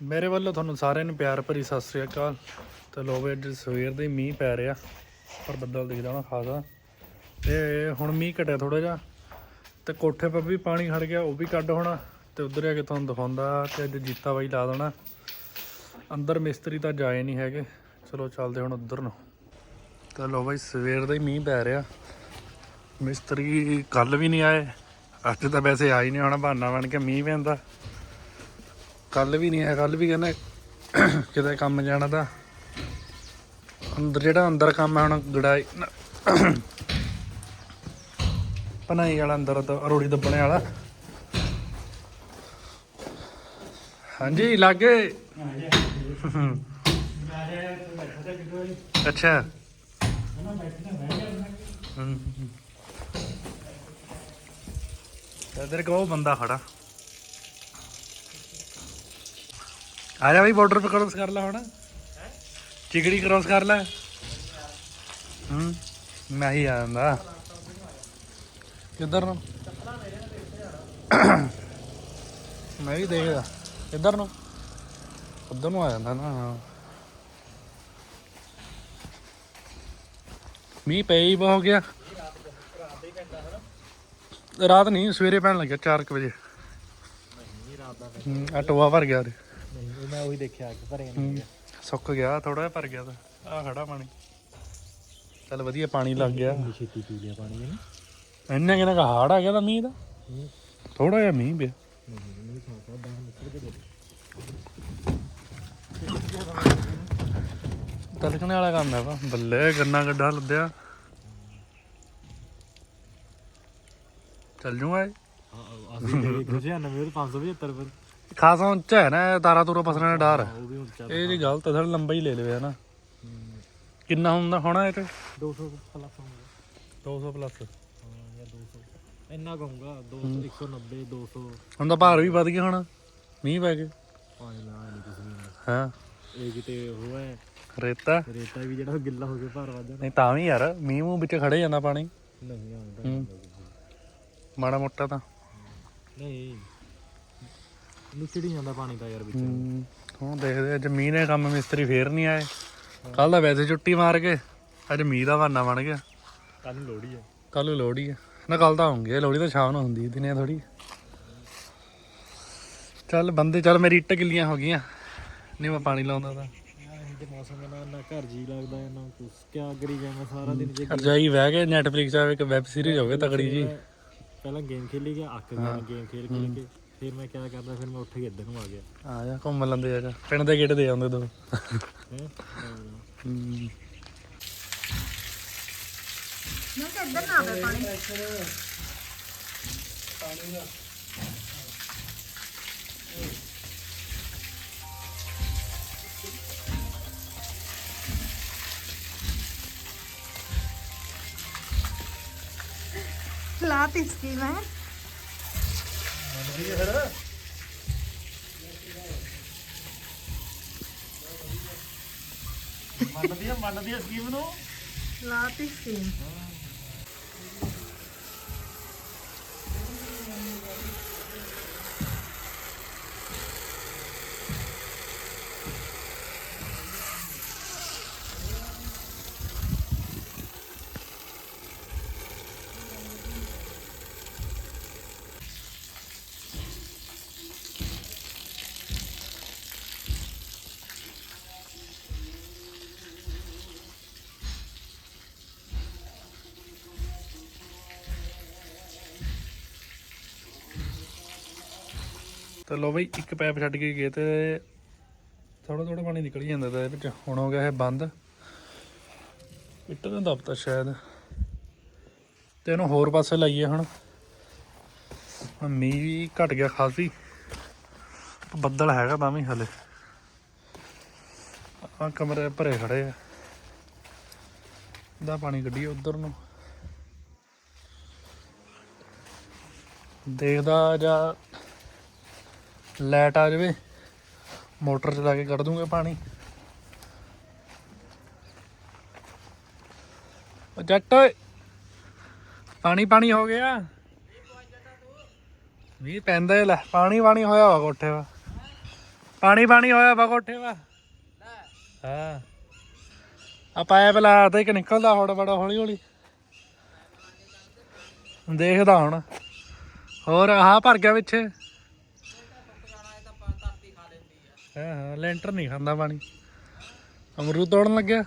ਮੇਰੇ ਵੱਲੋਂ ਤੁਹਾਨੂੰ ਸਾਰਿਆਂ ਨੂੰ ਪਿਆਰ ਭਰੀ ਸਤਿ ਸ੍ਰੀ ਅਕਾਲ। ਤੇ ਲੋ ਵੀ ਅੱਜ ਸਵੇਰ ਦੇ ਹੀ ਮੀਂਹ ਪੈ ਰਿਹਾ ਪਰ ਬੱਦਲ ਦਿਖਦਾ ਹੋਣਾ ਖਾਸਾ। ਤੇ ਹੁਣ ਮੀਂਹ ਘਟਿਆ ਥੋੜਾ ਜਿਹਾ, ਤੇ ਕੋਠੇ 'ਤੇ ਵੀ ਪਾਣੀ ਖੜ ਗਿਆ, ਉਹ ਵੀ ਕੱਢ ਹੋਣਾ। ਤੇ ਉਧਰ ਆ ਕੇ ਤੁਹਾਨੂੰ ਦਿਖਾਉਂਦਾ ਤੇ ਅੱਜ ਜੀਤਾ ਬਾਈ ਲਾ ਦੇਣਾ। ਅੰਦਰ ਮਿਸਤਰੀ ਤਾਂ ਜਾਏ ਨਹੀਂ ਹੈਗੇ। ਚਲੋ ਚੱਲਦੇ ਹੁਣ ਉਧਰ ਨੂੰ। ਤਾਂ ਲੋ ਬਾਈ, ਸਵੇਰ ਦਾ ਹੀ ਮੀਂਹ ਪੈ ਰਿਹਾ। ਮਿਸਤਰੀ ਕੱਲ ਵੀ ਨਹੀਂ ਆਏ, ਅੱਜ ਤਾਂ ਵੈਸੇ ਆ ਹੀ ਨਹੀਂ ਹੋਣਾ ਬਹਾਨਾ ਬਣ ਕੇ ਮੀਂਹ ਪੈਂਦਾ। ਕੱਲ ਵੀ ਨਹੀਂ ਆਇਆ ਕੱਲ ਵੀ ਕਹਿੰਦਾ ਕਿਤੇ ਕੰਮ ਜਾਣਾ ਤਾਂ ਅੰਦਰ ਜਿਹੜਾ ਅੰਦਰ ਕੰਮ ਹੈ, ਹੁਣ ਗੜਾਈ ਪਨਾਈ ਵਾਲਾ ਅੰਦਰ ਤਾਂ ਰੋੜੀ ਦੱਬਣੇ ਵਾਲਾ। ਹਾਂਜੀ, ਲਾਗੇ। ਅੱਛਾ। ਹਮ। ਇਧਰ ਕੋ ਬੰਦਾ ਖੜਾ। ਆ ਜਾ ਬਈ ਬਾਰਡਰ ਪਰ ਕ੍ਰੋਸ ਕਰ ਲੈ ਹੁਣ। ਚਿਗੜੀ ਕ੍ਰੋਸ ਕਰ ਲੈ। ਹੂੰ, ਮੈਂ ਹੀ ਆ ਜਾਂਦਾ। ਕਿੱਧਰ ਨੂੰ? ਮੈਂ ਵੀ ਦੇਖਦਾ। ਇੱਧਰ ਨੂੰ? ਉੱਧਰ ਨੂੰ ਆ ਜਾਂਦਾ ਨਾ, ਹਾਂ। ਮੀਂਹ ਪੈ ਹੀ ਬਹੁਤ ਗਿਆ। ਰਾਤ ਨਹੀਂ, ਸਵੇਰੇ ਪੈਣ ਲੱਗਿਆ 4 ਵਜੇ। ਨਹੀਂ ਰਾਤ ਦਾ ਆ ਟੋਆ ਭਰ ਗਿਆ ਤੇ ਮੈਂ ਉਹੀ ਦੇਖਿਆ ਕਿ ਭਰੇ ਹੂੰ, ਸੁੱਕ ਗਿਆ ਥੋੜਾ ਜਿਹਾ ਭਰ ਗਿਆ ਤਾਂ। ਆ ਖੜਾ ਪਾਣੀ। ਚੱਲ ਵਧੀਆ ਪਾਣੀ ਲੱਗ ਗਿਆ। ਨਹੀਂ ਛੇਤੀ ਪੀ ਲਿਆ ਪਾਣੀ ਇਹਨੇ। ਇੰਨਾ ਕਿੰਨਾ ਕਾ ਹਾੜ ਆ ਗਿਆ ਤਾਂ ਮੀਂਹ ਦਾ। ਥੋੜਾ ਜਿਹਾ ਮੀਂਹ ਪਿਆ। ਨਹੀਂ ਨਹੀਂ ਤਲਕਣੇ ਵਾਲਾ ਕੰਮ ਹੈ ਵਾ। ਬੱਲੇ ਗੰਨਾ ਗੱਡਾ ਲੱਦਿਆ। ਚੱਲ ਜੂਗਾ ਇਹ। ਅਸੀਂ ਦੇ ਗੁਜਿਆ 90 575 ਪਰ ਖਾਸਾ ਉੱਚਾ ਹੈ ਨਾ ਤਾਰਾ ਤੂਰਾ ਪਸਣਾ ਦਾ ਡਰ ਹੈ। ਉਹ ਵੀ ਇਹ ਦੀ ਗਲਤ ਹੈ ਥੋੜਾ ਲੰਬਾ ਹੀ ਲੈ ਲਵੇ ਹਨਾ ਕਿੰਨਾ ਹੁੰਦਾ ਹੋਣਾ ਇਹ ਤੇ? 200 ਪਲੱਸ ਹੋਊਗਾ। 200 ਪਲੱਸ ਹਾਂ ਜਾਂ 200 ਇੰਨਾ ਕਹੂੰਗਾ 200 190 200 ਹੁਣ ਤਾਂ ਭਾਰ ਵੀ ਵੱਧ ਗਿਆ ਹੋਣਾ ਮੀਂਹ ਪੈ ਕੇ ਪਾਣੀ ਲਾ ਨਹੀਂ ਕੁਝ ਨਹੀਂ ਹਾਂ। ਇਹ ਕਿਤੇ ਉਹ ਹੈ। ਰੇਤਾ। ਰੇਤਾ ਵੀ ਜਿਹੜਾ ਗਿੱਲਾ ਹੋ ਕੇ ਭਾਰ ਵੱਧ ਜਾਣਾ। ਨਹੀਂ ਤਾਂ ਵੀ ਯਾਰ ਮੀਂਹ ਮੂੰਹ ਵਿੱਚ ਖੜੇ ਜਾਂਦਾ ਪਾਣੀ। ਨਹੀਂ ਆਉਂਦਾ ਹੂੰ। ਮਾੜਾ ਮੋਟਾ ਤਾਂ। ਨਹੀਂ। ਨਿਚੜੀ ਜਾਂਦਾ ਪਾਣੀ ਦਾ ਯਾਰ ਵਿੱਚ। ਹੂੰ, ਹੁਣ ਦੇਖਦੇ ਅੱਜ ਮੀਂਹ ਨੇ ਕੰਮ ਮਿਸਤਰੀ ਫੇਰ ਨਹੀਂ ਆਏ। ਕੱਲ ਦਾ ਵੈਸੇ ਛੁੱਟੀ ਮਾਰ ਕੇ ਅੱਜ ਮੀਂਹ ਦਾ ਬਹਾਨਾ ਬਣ ਗਿਆ। ਕੱਲ ਨੂੰ ਲੋੜੀ ਹੈ ਕੱਲ ਨੂੰ ਲੋਹੜੀ ਹੈ ਨਾ ਕੱਲ ਤਾਂ ਆਉਂਗੀ ਲੋਹੜੀ ਤਾਂ ਸ਼ਾਮ ਨੂੰ ਹੁੰਦੀ ਹੈ, ਦਿਨੇ ਥੋੜੀ ਚੱਲ ਬੰਦੇ ਚੱਲ ਮੇਰੀ ਇੱਟ ਗਿੱਲੀਆਂ ਹੋ ਗਈਆਂ। ਨਹੀਂ ਮੈਂ ਪਾਣੀ ਲਾਉਂਦਾ ਤਾਂ। ਯਾਰ ਇਹ ਮੌਸਮ ਨਾਲ ਨਾ ਘਰ ਜੀ ਲੱਗਦਾ ਹੈ ਨਾ ਕੁਛ। ਕਿਆ ਕਰੀ ਜਾਵਾਂ ਸਾਰਾ ਦਿਨ ਜੇ ਰਜਾਈ ਬਹਿ ਕੇ ਨੈਟਫਲਿਕਸ ਆ ਇੱਕ ਵੈਬ ਸੀਰੀਜ਼ ਹੋਵੇ ਤਕੜੀ ਜੀ ਪਹਿਲਾਂ ਗੇਮ ਖੇਲੀ ਗਿਆ ਅੱਕ ਗਿਆ ਗੇਮ ਖੇਲ ਖੇਲ ਕੇ। ਫਿਰ ਮੈਂ ਕਿਆ ਕਰਦਾ ਫਿਰ ਮੈਂ ਉੱਠ ਕੇ ਇੱਧਰ ਨੂੰ ਆ ਗਿਆ। ਆ ਜਾ ਘੁੰਮ ਲੈਂਦੇ ਆ ਜਾ। ਪਿੰਡ ਦੇ ਗੇਟ ਦੇ ਆਉਂਦੇ ਦੋ ਹੈ। ਮੈਂ ਕਿਹਾ ਇੱਧਰ ਨਾ ਆਵੇ ਪਾਣੀ। ਲਾਤੀ ਸਕੀਮ ਹੈ ਮੰਨਦੀ ਆ ਮੰਨਦੀ ਆ ਸਕੀਮ ਨੂੰ? ਲਾਤੀ ਸਕੀਮ। ਤੇ ਲੋ ਬਈ, ਇੱਕ ਪੈਪ ਛੱਡ ਕੇ ਗਏ ਤੇ ਥੋੜਾ ਥੋੜਾ ਪਾਣੀ ਨਿਕਲ ਹੀ ਜਾਂਦਾ ਤਾਂ ਇਹਦੇ ਵਿੱਚ। ਹੁਣ ਹੋ ਗਿਆ ਇਹ ਬੰਦ। ਇੱਟ ਨੇ ਦਬਤਾ ਸ਼ਾਇਦ। ਤੇ ਇਹਨੂੰ ਹੋਰ ਪਾਸੇ ਲਾਈਏ ਹੁਣ। ਹੁਣ ਮੀਂਹ ਵੀ ਘਟ ਗਿਆ ਖਾਸੀ। ਬੱਦਲ ਹੈਗਾ ਤਾਂ ਵੀ ਹਲੇ। ਆ ਕਮਰੇ ਭਰੇ ਖੜੇ ਆ। ਦਾ ਪਾਣੀ ਕੱਢੀਏ ਉਧਰ ਨੂੰ। ਦੇਖਦਾ ਜਾਂ ਲਾਈਟ ਆ ਜਾਵੇ, ਮੋਟਰ ਚਲਾ ਕੇ ਕੱਢ ਦੂੰਗੇ ਪਾਣੀ। ਉਹ ਜੱਟ ਪਾਣੀ ਪਾਣੀ ਹੋ ਗਿਆ। ਮੀਂਹ ਪੈਂਦਾ ਲੈ, ਪਾਣੀ ਪਾਣੀ ਹੋਇਆ ਵਾ ਕੋਠੇ ਵਾ। ਪਾਣੀ ਪਾਣੀ ਹੋਇਆ ਵਾ ਕੋਠੇ ਵਾ। ਹਾਂ। ਆ ਪਾਇਪ ਲਾ ਤੇ ਇੱਕ ਨਿਕਲਦਾ ਹੁਣ ਬੜਾ ਹੌਲੀ ਹੌਲੀ ਦੇਖਦਾ ਹੁਣ। ਹੋਰ ਆਹ ਭਰ ਗਿਆ ਪਿੱਛੇ। ਹਾਂ ਹਾਂ ਲੈਂਟਰ ਨਹੀਂ ਖਾਂਦਾ ਪਾਣੀ। ਅਮਰੂਦ ਤੋੜਨ ਲੱਗਿਆ।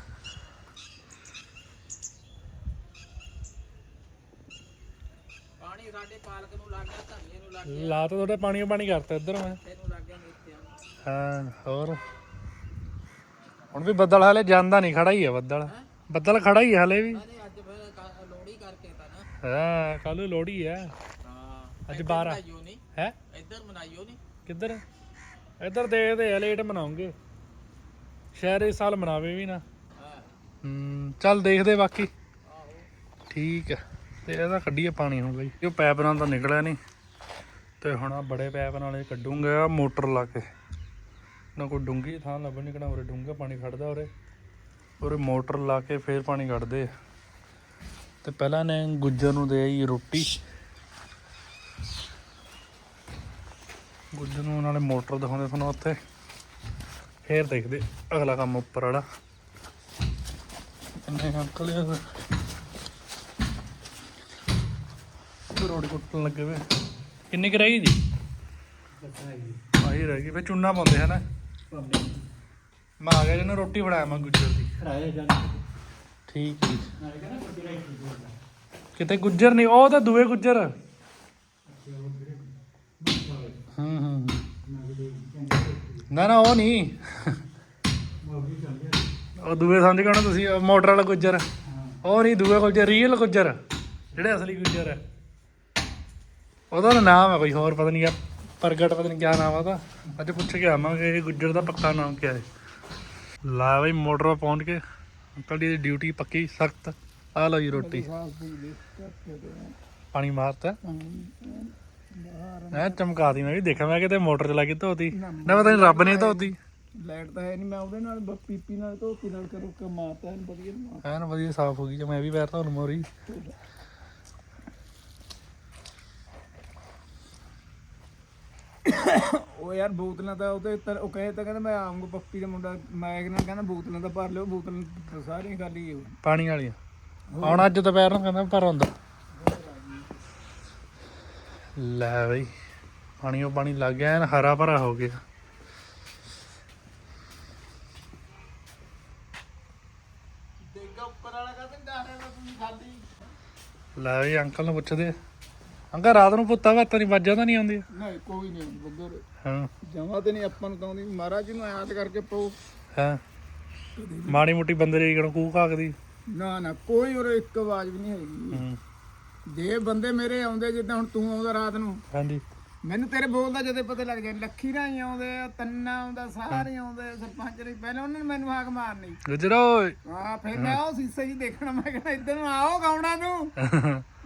ਪਾਣੀ ਸਾਡੇ ਪਾਲਕ ਨੂੰ ਲੱਗ ਗਿਆ ਧਨੀਏ ਨੂੰ ਲੱਗ ਲਾ ਤਾਂ ਤੁਹਾਡੇ ਪਾਣੀ ਪਾਣੀ ਕਰਤਾ ਇੱਧਰ ਮੈਂ। ਤੈਨੂੰ ਲੱਗ ਗਿਆ ਮੇਥੇ ਹਾਂ ਹੋਰ? ਹੁਣ ਵੀ ਬੱਦਲ ਹਾਲੇ ਜਾਂਦਾ ਨਹੀਂ ਖੜਾ ਹੀ ਆ ਬੱਦਲ। ਬੱਦਲ ਖੜਾ ਹੀ ਹਲੇ ਵੀ। ਅੱਜ ਕਰਕੇ ਤਾਂ ਨਾ। ਹਾਂ ਕੱਲ ਲੋਹੜੀ ਆ। ਹਾਂ ਅੱਜ 12 ਮਨਾਈਓ ਨਹੀਂ ਹੈ? ਇੱਧਰ ਮਨਾਈਓ ਨਹੀਂ ਕਿੱਧਰ? ਇੱਧਰ ਦੇਖਦੇ ਆ ਲੇਟ ਮਨਾਉਂਗੇ। ਸ਼ਾਇਦ ਇਸ ਸਾਲ ਮਨਾਵੇ ਵੀ ਨਾ। ਹੂੰ, ਚੱਲ ਦੇਖਦੇ ਬਾਕੀ। ਠੀਕ ਹੈ ਤੇ ਇਹਦਾ ਕੱਢੀਏ ਪਾਣੀ ਹੁਣ ਬਈ। ਇਹ ਪੈਪ ਨਾਲ ਤਾਂ ਨਿਕਲਿਆ ਨਹੀਂ। ਤੇ ਹੁਣ ਆ ਬੜੇ ਪੈਪ ਨਾਲ ਇਹ ਕੱਢੂੰਗਾ ਮੋਟਰ ਲਾ ਕੇ। ਨਾ ਕੋਈ ਡੂੰਗੀ ਥਾਂ ਲੱਭਣ ਕਿਹੜਾ ਉਰੇ ਡੂੰਗਾ ਪਾਣੀ ਖੜਦਾ ਉਰੇ। ਉਰੇ ਮੋਟਰ ਲਾ ਕੇ ਫੇਰ ਪਾਣੀ ਕੱਢਦੇ ਆ। ਤੇ ਪਹਿਲਾਂ ਨੇ ਗੁੱਜਰ ਨੂੰ ਦੇ ਆਈ ਰੋਟੀ। ਗੁੱਜਰ ਨੂੰ ਨਾਲੇ ਮੋਟਰ ਦਿਖਾਉਂਦੇ ਤੁਹਾਨੂੰ ਉੱਥੇ। ਫੇਰ ਦੇਖਦੇ ਅਗਲਾ ਕੰਮ ਉੱਪਰ ਵਾਲਾ। ਇੰਨੇ ਅੰਕਲ ਯਾਰ ਕੁੱਟਣ ਲੱਗੇ ਵੇ। ਕਿੰਨੀ ਕੁ ਰਹੀ ਜੀ ਆਹੀ ਰਹਿ। ਗਈ ਫੇ ਚੁੰਨਾ ਪਾਉਂਦੇ ਹੈ ਮੈਂ ਆ ਗਿਆ ਜਿਹਨੂੰ ਰੋਟੀ ਫੜਾਇਆ ਮੈਂ ਗੁੱਜਰ ਦੀ। ਠੀਕ ਠੀਕ ਕਿਤੇ ਗੁੱਜਰ ਨਹੀਂ, ਉਹ ਤਾਂ ਦੂਏ ਗੁੱਜਰ ਹੂੰ ਹੂੰ ਨਾ ਨਾ ਉਹ ਨਹੀਂ। ਉਹ ਦੂਏ ਸਮਝ ਗਏ ਨਾ ਤੁਸੀਂ ਉਹ ਮੋਟਰ ਵਾਲਾ ਗੁੱਜਰ। ਉਹ ਨਹੀਂ ਦੂਏ ਗੁੱਜਰ ਰੀਅਲ ਗੁੱਜਰ ਜਿਹੜੇ ਅਸਲੀ ਗੁੱਜਰ ਹੈ ਉਹਦਾ ਤਾਂ ਨਾਮ ਹੈ ਕੋਈ ਹੋਰ ਪਤਾ ਨਹੀਂ ਆ ਪ੍ਰਗਟ ਪਤਾ ਨਹੀਂ ਕਿਆ ਨਾਮ ਆ ਉਹਦਾ। ਅੱਜ ਪੁੱਛ ਕੇ ਆਵਾਂਗੇ ਇਹ ਗੁੱਜਰ ਦਾ ਪੱਕਾ ਨਾਮ ਕੀ ਹੈ। ਲਾ ਬਈ ਮੋਟਰ ਪਹੁੰਚ ਕੇ। ਅੰਕਲ ਦੀ ਡਿਊਟੀ ਪੱਕੀ ਸਖਤ। ਆ ਲਓ ਜੀ ਰੋਟੀ। ਪਾਣੀ ਮਾਰਤਾ। ਐ ਚਮਕਾ ਦੀ ਮੈਂ ਵੀ ਦੇਖਿਆ ਮੈਂ ਕਿਤੇ ਮੋਟਰ ਚਲਾ ਕੇ ਧੋਤੀ। ਨਾ ਪਤਾ ਨਹੀਂ ਰੱਬ ਨੇ ਧੋਤੀ। ਲਾਈਟ ਤਾਂ ਹੈ ਨਹੀਂ ਮੈਂ ਉਹਦੇ ਨਾਲ ਬ- ਪੀਪੀ ਨਾਲ ਧੋਤੀ ਨਾਲ ਕਰੋ ਕੇ ਮਾਰਤਾ ਐਨ ਵਧੀਆ ਮਾਰ ਐਨ ਵਧੀਆ ਸਾਫ਼ ਹੋ ਗਈ ਜੇ ਮੈਂ ਵੀ ਪੈਰ ਧੋਣ ਮੋਰੀ। ਉਹ ਯਾਰ ਬੋਤਲਾਂ ਤਾਂ ਉਹਦੇ ਉੱਤੇ ਉਹ ਕਹੇ ਤਾਂ ਕਹਿੰਦਾ ਮੈਂ ਆਉਂਗਾ ਪੱਪੀ ਦਾ ਮੁੰਡਾ ਮੈਂ ਕਹਿੰਦਾ ਕਹਿੰਦਾ ਬੋਤਲਾਂ ਤਾਂ ਭਰ ਲਿਓ ਬੋਤਲਾਂ ਸਾਰੀਆਂ ਖਾਲੀ ਹੋ ਪਾਣੀ ਵਾਲੀਆਂ। ਆਉਣਾ ਅੱਜ ਦੁਪਹਿਰ ਨੂੰ ਕਹਿੰਦਾ ਪਰ ਹੁੰਦਾ ਲੈ ਬਈ ਪਾਣੀ ਉਹ ਪਾਣੀ ਲੱਗ ਗਿਆ ਐਨ ਹਰਾ ਭਰਾ ਹੋ ਗਿਆ। ਲੈ ਬਈ ਅੰਕਲ ਨੂੰ ਪੁੱਛਦੇ। ਅੰਕਲ ਰਾਤ ਨੂੰ ਪੁੱਤਾ ਵਾਤਾ ਨਹੀਂ ਵੱਜਾ ਤਾਂ ਨਹੀਂ ਆਉਂਦੀ ਨਹੀਂ ਕੋਈ ਨਹੀਂ ਬੱਗਰ ਹਾਂ। ਜਮਾ ਤੇ ਨਹੀਂ ਆਪਾਂ ਨੂੰ ਤਾਂ ਆਉਂਦੀ ਮਹਾਰਾਜ ਜੀ ਨੂੰ ਯਾਦ ਕਰਕੇ ਪਾਓ। ਹਾਂ। ਮਾੜੀ ਮੋਟੀ ਬੰਦੇ ਦੀ ਕਿਹੜਾ ਕੂ ਕਾਕਦੀ। ਨਾ ਨਾ ਕੋਈ ਉਰੇ ਇੱਕ ਆਵਾਜ਼ ਵੀ ਨਹੀਂ ਹੈਗੀ। ਹੂੰ। ਜੇ ਬੰਦੇ ਮੇਰੇ ਆਉਂਦੇ ਜਿੱਦਾਂ ਹੁਣ ਤੂੰ ਆਉਂਦਾ ਰਾਤ ਨੂੰ ਹਾਂਜੀ। ਮੈਨੂੰ ਤੇਰੇ ਬੋਲਦਾ ਜਦੇ ਪਤਾ ਲੱਗ ਜਾਂਦਾ ਲੱਖੀ ਰਾਈ ਆਉਂਦੇ ਆ ਤੰਨਾ ਆਉਂਦਾ ਸਾਰੇ ਆਉਂਦੇ ਆ, ਸਰਪੰਚ ਨੇ ਪਹਿਲਾਂ ਉਹਨਾਂ ਨੇ ਮੈਨੂੰ ਹਾਕ ਮਾਰਨੀ। ਗੁਜਰੋ ਹਾਂ ਫਿਰ ਮੈਂ ਉਹ ਸੀਸੇ ਜੀ ਦੇਖਣਾ ਮੈਂ ਕਹਿੰਦਾ ਇੱਧਰ ਨੂੰ ਆਓ ਗਾਉਣਾ ਨੂੰ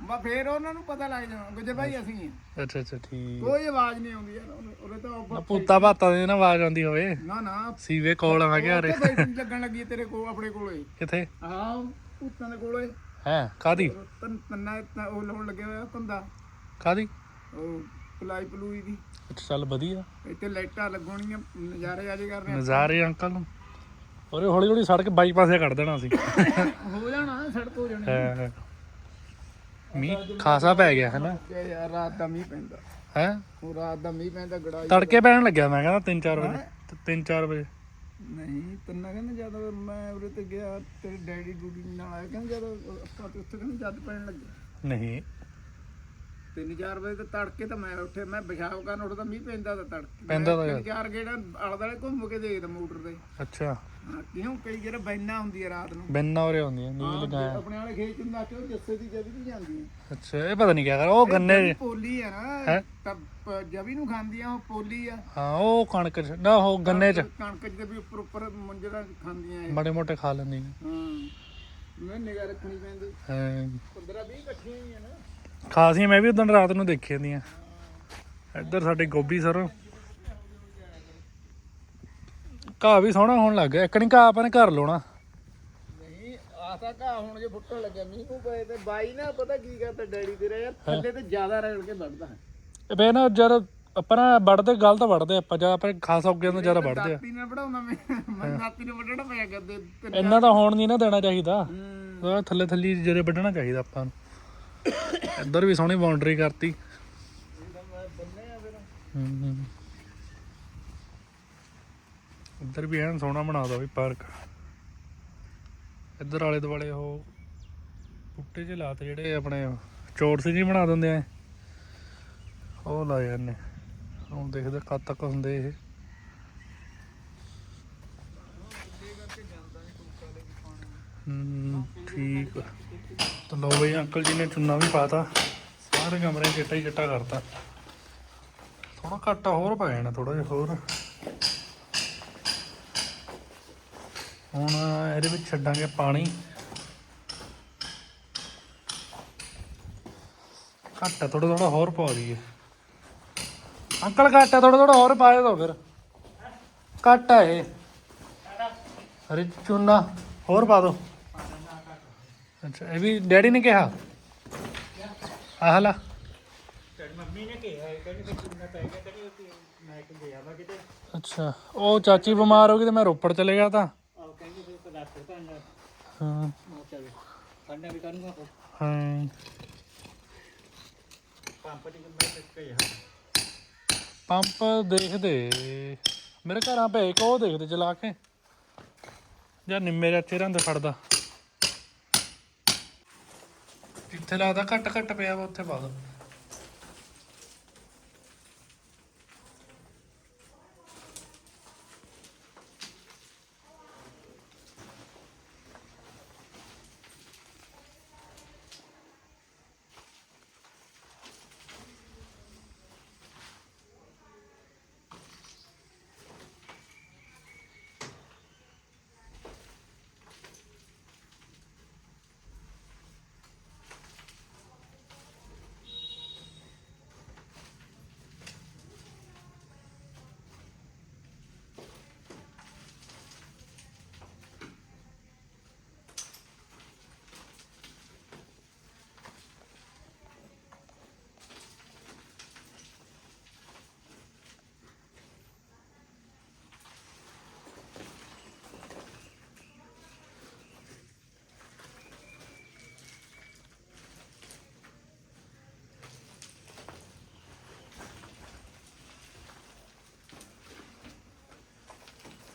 ਮੈਂ ਫੇਰ ਉਹਨਾਂ ਨੂੰ ਪਤਾ ਲੱਗ ਜਾਣਾ ਗੁੱਜਰ ਭਾਈ ਅਸੀਂ। ਅੱਛਾ ਅੱਛਾ ਠੀਕ। ਕੋਈ ਆਵਾਜ਼ ਨਹੀਂ ਆਉਂਦੀ ਯਾਰ ਉਹਦੇ ਤਾਂ ਪੁੱਤਾ ਭਾਤਾ ਦੀ ਨਾ ਆਵਾਜ਼ ਆਉਂਦੀ ਹੋਵੇ। ਨਾ ਨਾ। ਸੀਵੇ ਕੋਲ ਆ ਗਿਆ ਰੇ ਲੱਗਣ ਲੱਗੀ ਤੇਰੇ ਕੋਲ ਆਪਣੇ ਕੋਲੇ। ਕਿੱਥੇ? ਹਾਂ ਪੁੱਤਾਂ ਦੇ ਕੋਲੇ। ਹੈ? ਕਾਦੀ ਤਨ ਤੰਨਾ ਇਤਨਾ ਉਹ ਲਾਉਣ ਲੱਗਿਆ ਹੋਇਆ ਕੰਦਾ ਕਾਦੀ ਉਹ ਪਲਾਈ ਪਲੂਈ ਦੀ। ਅੱਛਾ ਚੱਲ ਵਧੀਆ। ਇੱਥੇ ਲਾਈਟਾਂ ਲੱਗਣੀਆਂ ਨਜ਼ਾਰੇ ਆਜੇ ਕਰਨੇ ਨਜ਼ਾਰੇ ਅੰਕਲ ਨੂੰ। ਉਹਨੇ ਹੌਲੀ ਹੌਲੀ ਸੜਕ ਬਾਈਪਾਸੇ ਕੱਢ ਦੇਣਾ ਸੀ ਹੋ ਜਾਣਾ ਸੜਕ ਹੋ ਜਾਣੀ। ਹਾਂ। ਮੀਂਹ ਖਾਸਾ ਪੈ ਗਿਆ ਹੈ ਨਾ ਯਾਰ ਰਾਤ ਦਾ ਮੀਂਹ ਪੈਂਦਾ। ਹੈ? ਉਹ ਰਾਤ ਦਾ ਮੀਂਹ ਪੈਂਦਾ ਗੜਾਈ ਤੜਕੇ ਪੈਣ ਲੱਗਿਆ ਮੈਂ ਕਹਿੰਦਾ 3-4 ਵਜੇ। 3-4 ਵਜੇ। ਨਹੀਂ, ਤੰਨਾ ਕਹਿੰਦਾ ਜਦ ਮੈਂ ਉਰੇ ਤੇ ਗਿਆ, ਤੇਰੇ ਡੈਡੀ ਡੂਡੀ ਨਾਲ ਆਇਆ, ਕਹਿੰਦਾ ਜਦ ਆਪਾਂ ਤੇ ਉੱਥੇ ਕਹਿੰਦਾ ਜਦ ਪੈਣ ਲੱਗਿਆ ਨਹੀਂ। ਤਿੰਨ ਚਾਰ ਵਜੇ ਤੇ ਤੜਕੇ ਤਾਂ ਮੈਂ ਉੱਠੇ ਮੈਂ ਪਿਸ਼ਾਬ ਕਰਨ ਉੱਠਦਾ ਮੀਂਹ ਪੈਂਦਾ ਤਾਂ ਤੜਕੇ। ਪੈਂਦਾ ਤਾਂ ਚਾਰ ਗੇੜਾ ਆਲੇ ਦੁਆਲੇ ਘੁੰਮ ਕੇ ਦੇਖਦਾ ਮੋਟਰ ਤੇ। ਅੱਛਾ। ਹਾਂ, ਕਿਉਂ? ਕਈ ਜਿਹੜਾ ਬੈਨਾ ਹੁੰਦੀ ਹੈ ਰਾਤ ਨੂੰ। ਬਿੰਨਾ ਉਰੇ ਹਾਂ, ਗਾਇਆ ਆਪਣੇ ਵਾਲੇ ਖੇਤ ਚ ਲੱਗ ਕੇ ਉਹ ਜੱਸੇ ਦੀ ਜਵੀ ਨਹੀਂ ਜਾਂਦੀ ਅੱਛਾ ਇਹ ਪਤਾ ਨਹੀਂ ਕਿਆ ਕਰ ਉਹ ਗੰਨੇ ਪੋਲੀ ਆ ਹੈਂ? ਨਾ ਤਾਂ ਪ- ਜਵੀ ਨੂੰ ਖਾਂਦੀਆਂ ਉਹ ਪੋਲੀ ਆ। ਹਾਂ ਉਹ ਕਣਕ ਚ ਨਾ ਉਹ ਗੰਨੇ ਚ। ਕਣਕ ਚ ਵੀ ਉੱਪਰ ਉੱਪਰ ਮੁੰਜਰਾ ਖਾਂਦੀਆਂ ਇਹ। ਮਾੜੇ ਮੋਟੇ ਖਾ ਲੈਂਦੀ। ਹਾਂ ਮੈਂ ਨਿਗਾਹ ਰੱਖਣੀ ਪੈਂਦੀ। ਹਾਂ। 15 20 ਇਕੱਠੀਆਂ ਹੀ ਆ ਨਾ। ਖਾਸੀਆਂ ਮੈਂ ਵੀ ਉਦੋਂ ਰਾਤ ਨੂੰ ਦੇਖੀਆਂ ਦੀਆਂ। ਇੱਧਰ ਸਾਡੇ ਗੋਭੀ ਸਰੋਂ। ਘਾਹ ਵੀ ਸੋਹਣਾ ਹੋਣ ਲੱਗ ਗਿਆ। ਇੱਕ ਨਹੀਂ ਘਾਹ ਆਪਾਂ ਨੇ ਘਰ ਲਾਉਣਾ। ਨਹੀਂ ਆਸਾ ਘਾ ਹੁਣ ਜੇ ਫੁੱਟਣ ਲੱਗਿਆ ਮੀਂਹ ਨੂੰ ਪਏ ਤੇ ਬਾਈ ਨਾ ਪਤਾ ਕੀ ਕਰਦਾ ਡੈਡੀ ਤੇਰਾ ਯਾਰ ਥੱਲੇ ਤੇ ਜ਼ਿਆਦਾ ਰਗੜ ਕੇ ਵੱਢਦਾ ਇਹ ਬੇ ਨਾ ਜਦ ਪਰ ਵੜਦੇ ਗਲਤ ਵੜਦੇ ਆਪਾਂ ਜਾਂ ਆਪਾਂ ਖਾਸ ਔਗੇ ਨੂੰ ਜ਼ਿਆਦਾ ਵੜਦੇ ਆ। ਦਾਤੀ ਨੇ ਪੜਾਉਣਾ ਮੈਂ ਮੈਂ ਦਾਤੀ ਨੂੰ ਵੱਢਣਾ ਪਿਆ ਕਰਦੇ ਤੇ ਇੰਨਾ ਤਾਂ ਹੋਣ ਨਹੀਂ ਨਾ ਦੇਣਾ ਚਾਹੀਦਾ। ਹੂੰ। ਥੱਲੇ ਥੱਲੇ ਜਿਹੜੇ ਵੱਢਣਾ ਚਾਹੀਦਾ ਆਪਾਂ ਨੂੰ। ਇੱਧਰ ਵੀ ਸੋਹਣੀ ਬਾਉਂਡਰੀ ਕਰਤੀ। ਇੱਧਰ ਵੀ ਐਨ ਸੋਹਣਾ ਬਣਾ ਦੋ ਵੀ ਪਾਰਕ ਇੱਧਰ ਆਲੇ ਦੁਆਲੇ ਉਹ ਬੂਟੇ ਜਿਹੇ ਲਾਤੇ ਜਿਹੜੇ ਆਪਣੇ ਚੌਰਸ ਜੀ ਬਣਾ ਦਿੰਦੇ ਆ। ਉਹ ਲਾਏ ਜਾਂਦੇ ਉਹ ਦੇਖਦੇ ਕਦ ਤੱਕ ਹੁੰਦੇ ਇਹ। ਹੂੰ, ਠੀਕ ਤਾਂ ਲੋ ਬਈ, ਅੰਕਲ ਜੀ ਨੇ ਚੁੰਨਾ ਵੀ ਪਾਤਾ। ਸਾਰੇ ਕਮਰੇ ਚਿੱਟਾ ਹੀ ਚਿੱਟਾ ਕਰਤਾ। ਥੋੜਾ ਘੱਟਾ ਹੋਰ ਪੈ ਜਾਣਾ ਥੋੜਾ ਜਿਹਾ, ਹੋਰ। ਹੁਣ ਇਹਦੇ ਵਿੱਚ ਛੱਡਾਂਗੇ ਪਾਣੀ। ਘੱਟ ਆ ਥੋੜਾ ਥੋੜਾ ਹੋਰ ਪਾ ਦਈਏ। ਅੰਕਲ, ਘੱਟ ਆ ਥੋੜਾ ਥੋੜਾ ਹੋਰ ਪਾ ਦੋ ਫਿਰ। ਘੱਟ ਆ ਇਹ। ਅਰੇ, ਚੁੰਨਾ, ਹੋਰ ਪਾ ਦੋ। ਅੱਛਾ ਇਹ ਵੀ ਡੈਡੀ ਨੇ ਕਿਹਾ? ਆਹ ਲਾ ਮੰਮੀ ਨੇ ਕਿਹਾ ਕਹਿੰਦੀ ਕਿ ਕਿੰਨਾ ਪੈ ਗਿਆ ਕਹਿੰਦੀ ਮੈਂ ਕਿ ਗਿਆ ਵਾ ਕਿਤੇ। ਅੱਛਾ ਉਹ ਚਾਚੀ ਬਿਮਾਰ ਹੋ ਗਈ ਤੇ ਮੈਂ ਰੋਪੜ ਚਲੇ ਗਿਆ ਤਾਂ। ਆਹ ਕਹਿੰਦੀ ਫਿਰ ਡਾਕਟਰ ਤਾਂ ਨਾ ਹਾਂ। ਚਲ ਕੰਡਾ ਵੀ ਕਰੂੰਗਾ ਹਾਂ। ਪੰਪ ਦੀ ਮੈਂ ਤੇ ਕਿਹਾ ਪੰਪ ਦੇਖਦੇ। ਮੇਰੇ ਘਰਾਂ ਪਏ ਇੱਕ ਉਹ ਦੇਖਦੇ ਚਲਾ ਕੇ। ਜਾਂ ਨਿੰਮੇ ਚਾਚੇ ਰਾਂ ਦੇ ਫੜਦਾ। ਜਿੱਥੇ ਲੱਗਦਾ ਘੱਟ ਘੱਟ ਪਿਆ ਵਾ ਉੱਥੇ ਪਾ ਦੋ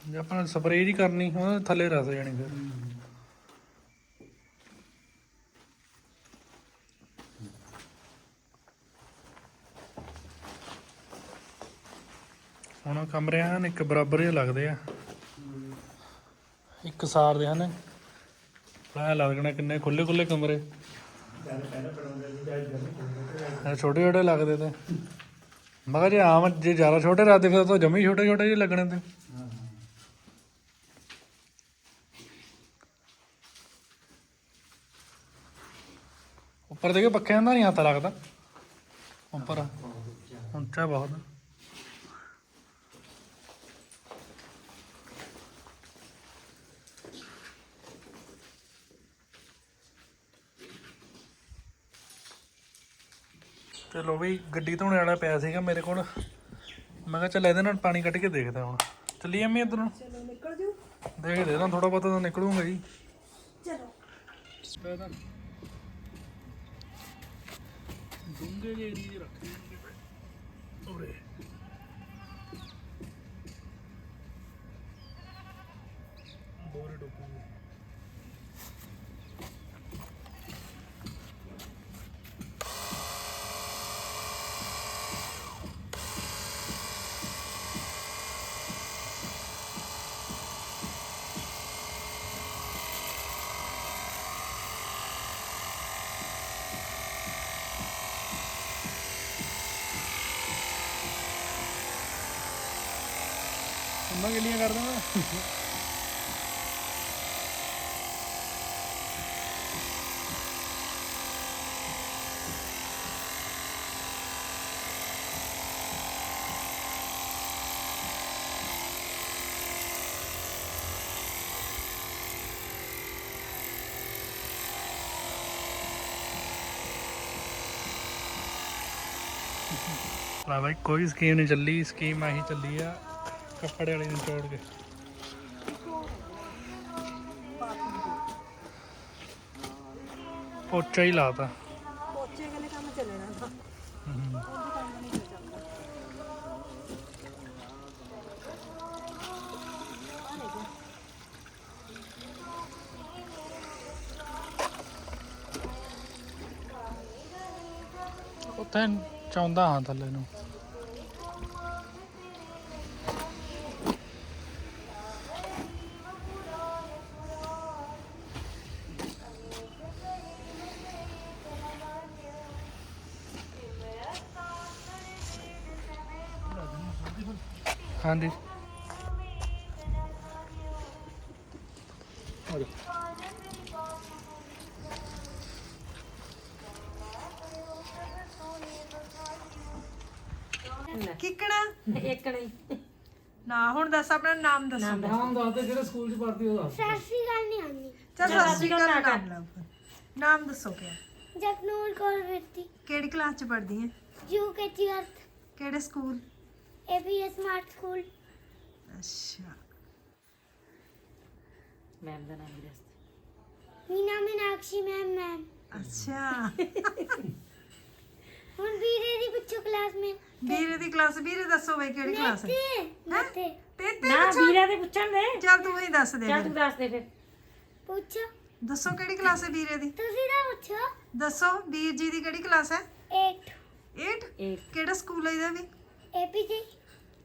ਜੇ ਆਪਾਂ ਸਪਰੇਅ ਜੀ ਕਰਨੀ ਉਹ ਥੱਲੇ ਰਸ ਜਾਣੀ ਫਿਰ। ਹੁਣ ਕਮਰੇ ਹਨ, ਇੱਕ ਬਰਾਬਰ ਹੀ ਲੱਗਦੇ ਆ। ਇੱਕ ਸਾਰ ਦੇ ਹਨ। ਐ ਲੱਗਣਾ ਕਿੰਨੇ ਖੁੱਲੇ ਖੁੱਲੇ ਕਮਰੇ। ਛੋਟੇ ਛੋਟੇ ਲੱਗਦੇ ਤੇ। ਮੈਂ ਕਿਹਾ ਜੇ ਆਮ, ਜੇ ਜ਼ਿਆਦਾ ਛੋਟੇ ਰੱਖਦੇ ਫਿਰ ਤਾਂ ਜਮੀ ਛੋਟੇ ਛੋਟੇ ਜਿਹੇ ਲੱਗਣੇ ਤੇ। ਉੱਪਰ ਦੇਖੇ ਪੱਖਿਆਂ ਦਾ ਨਹੀਂ ਹੱਥ ਲੱਗਦਾ। ਉੱਪਰ। ਉੱਚਾ ਬਹੁਤ। ਚਲੋ ਬਈ ਗੱਡੀ ਧੋਣੇ ਵਾਲਾ ਪਿਆ ਸੀਗਾ ਮੇਰੇ ਕੋਲ। ਮੈਂ ਕਿਹਾ ਚੱਲ ਇਹਦੇ ਨਾਲ ਪਾਣੀ ਕੱਢ ਕੇ ਦੇਖਦਾ ਹੁਣ। ਚੱਲੀਏ ਅੰਮੀ ਇੱਧਰ ਚਲੋ ਨਿਕਲ ਜੂ ਦੇਖਦੇ ਨਾ ਥੋੜਾ ਬਹੁਤਾ ਤਾਂ ਨਿਕਲੂਗਾ ਜੀ। ਚਲੋ। ਡੂੰਗੇ ਜਿਹੇ ਏਰੀਏ 'ਚ ਰੱਖੇ ਉਰੇ ਬੋਰੇ दोनों के लिए कर भाई कोई स्कीम नहीं चल रही स्कीम आई चल रही है ਕੱਪੜੇ ਵਾਲੀ ਨੂੰ ਛੋੜ ਕੇ। ਪੋਚਾ ਹੀ ਲਾਤਾ। ਪੋਚੇ ਵਾਲੇ ਕੰਮ ਚੱਲਣਾ ਤਾਂ ਉੱਥੇ ਚਾਹੁੰਦਾ ਹਾਂ ਥੱਲੇ ਨੂੰ। ਹਾਂਜੀ। ਕਿੱਕਣਾ? ਇੱਕ ਨਹੀਂ ਨਾ ਹੁਣ ਦੱਸ ਆਪਣਾ ਨਾਮ ਦੱਸੋ। ਨਾਮ ਦੱਸਦੇ ਜਿਹੜੇ ਸਕੂਲ 'ਚ ਪੜ੍ਹਦੀ ਉਹਦਾ ਸਾਸੀ ਗੱਲ ਨਹੀਂ ਆਉਂਦੀ ਚੱਲ ਸਤਿ ਸ਼੍ਰੀ ਅਕਾਲ ਨਾਮ ਲਾ ਫਿਰ। ਨਾਮ ਦੱਸੋ ਕਿਆ? ਜਗਨੂਰ ਕੌਰ ਬੇਟੀ ਕਿਹੜੀ ਕਲਾਸ ਚ ਪੜ੍ਹਦੀ ਹੈ ਯੂ ਕੇ ਜੀ ਅਰਥ। ਕਿਹੜੇ ਸਕੂਲ? ਏਬੀ ਸਮਾਰਟ ਸਕੂਲ ਅੱਛਾ। ਮੈਮ ਦਾ ਨਾਮ ਵੀ ਦੱਸ ਦੇ। ਮੀਨਾ ਮੀਨਾਕਸ਼ੀ ਮੈਮ ਮੈਮ ਅੱਛਾ। ਹੁਣ ਵੀਰੇ ਦੀ ਬੱਚੋ ਕਲਾਸ ਮੈਂ। ਵੀਰੇ ਦੀ ਕਲਾਸ ਵੀਰੇ ਦੱਸੋ ਬਈ ਕਿਹੜੀ ਕਲਾਸ ਹੈ? ਤੇ ਮੱਥੇ ਤੇ ਤੇ ਨਾ ਵੀਰਾ ਦੇ ਪੁੱਛਣ ਦੇ। ਚੱਲ ਤੂੰ ਹੀ ਦੱਸ ਦੇ ਚੱਲ ਤੂੰ ਫਿਰ। ਦੱਸ ਦੇ ਫਿਰ। ਪੁੱਛੋ। ਦੱਸੋ ਕਿਹੜੀ ਕਲਾਸ ਹੈ ਵੀਰੇ ਦੀ? ਤੁਸੀਂ ਤਾਂ ਪੁੱਛੋ। ਦੱਸੋ ਵੀਰ ਜੀ ਦੀ ਕਿਹੜੀ ਕਲਾਸ ਹੈ? 8 8 8 ਕਿਹੜਾ ਸਕੂਲ ਹੈ ਇਹਦਾ ਵੀ? ਏਪੀ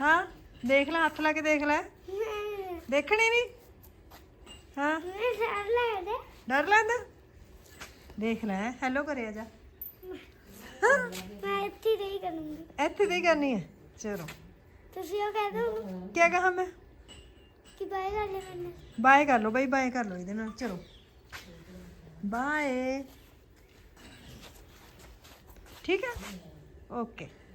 हाँ? देख ला, हाथ लाके देख ला। देखने नहीं? हाँ? डर ला दे देख ला हेलो करे जा। हाँ? मैं करनी करनी है। चलो। क्या कहा मैं? बाय कर लो भाई, बाय कर लो इधर चलो। बाय। ठीक है? ओके.